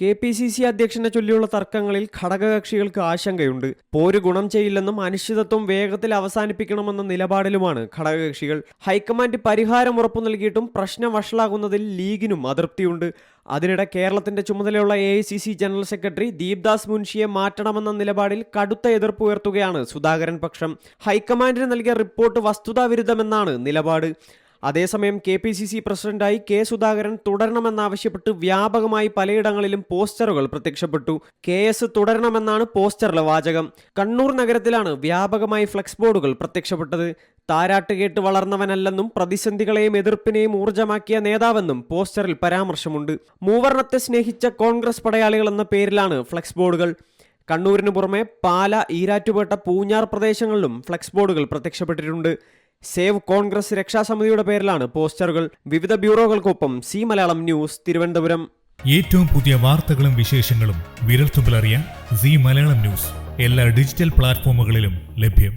K P C C അധ്യക്ഷനെ ചൊല്ലിയുള്ള തർക്കങ്ങളിൽ ഘടകകക്ഷികൾക്ക് ആശങ്കയുണ്ട്. പോര് ഗുണം ചെയ്യില്ലെന്നും അനിശ്ചിതത്വം വേഗത്തിൽ അവസാനിപ്പിക്കണമെന്ന നിലപാടിലുമാണ് ഘടകകക്ഷികൾ. ഹൈക്കമാൻഡ് പരിഹാരം ഉറപ്പു നൽകിയിട്ടും പ്രശ്നം വഷളാകുന്നതിൽ ലീഗിനും അതൃപ്തിയുണ്ട്. അതിനിടെ കേരളത്തിന്റെ ചുമതലയുള്ള എ ജനറൽ സെക്രട്ടറി ദീപ്ദാസ് മുൻഷിയെ മാറ്റണമെന്ന നിലപാടിൽ കടുത്ത എതിർപ്പ് ഉയർത്തുകയാണ് സുധാകരൻ പക്ഷം. ഹൈക്കമാൻഡിന് നൽകിയ റിപ്പോർട്ട് വസ്തുതാവിരുദ്ധമെന്നാണ് നിലപാട്. അതേസമയം കെ പി സി സി പ്രസിഡന്റായി കെ സുധാകരൻ തുടരണമെന്നാവശ്യപ്പെട്ട് വ്യാപകമായി പലയിടങ്ങളിലും പോസ്റ്ററുകൾ പ്രത്യക്ഷപ്പെട്ടു. കെ എസ് തുടരണമെന്നാണ് പോസ്റ്ററിലെ വാചകം. കണ്ണൂർ നഗരത്തിലാണ് വ്യാപകമായി ഫ്ലെക്സ് ബോർഡുകൾ പ്രത്യക്ഷപ്പെട്ടത്. താരാട്ട് കേട്ട് വളർന്നവനല്ലെന്നും പ്രതിസന്ധികളെയും എതിർപ്പിനെയും ഊർജമാക്കിയ നേതാവെന്നും പോസ്റ്ററിൽ പരാമർശമുണ്ട്. മൂവർണത്തെ സ്നേഹിച്ച കോൺഗ്രസ് പടയാളികൾ എന്ന പേരിലാണ് ഫ്ലെക്സ് ബോർഡുകൾ. കണ്ണൂരിന് പുറമെ പാല ഈരാറ്റുപേട്ട പൂഞ്ഞാർ പ്രദേശങ്ങളിലും ഫ്ലെക്സ് ബോർഡുകൾ പ്രത്യക്ഷപ്പെട്ടിട്ടുണ്ട്. സേവ് കോൺഗ്രസ് രക്ഷാസമിതിയുടെ പേരിലാണ് പോസ്റ്ററുകൾ. വിവിധ ബ്യൂറോകൾക്കൊപ്പം സി മലയാളം ന്യൂസ് തിരുവനന്തപുരം. ഏറ്റവും പുതിയ വാർത്തകളും വിശേഷങ്ങളും വിരൽത്തുമ്പിലറിയാൻ സി മലയാളം ന്യൂസ്. എല്ലാ ഡിജിറ്റൽ പ്ലാറ്റ്ഫോമുകളിലും ലഭ്യം.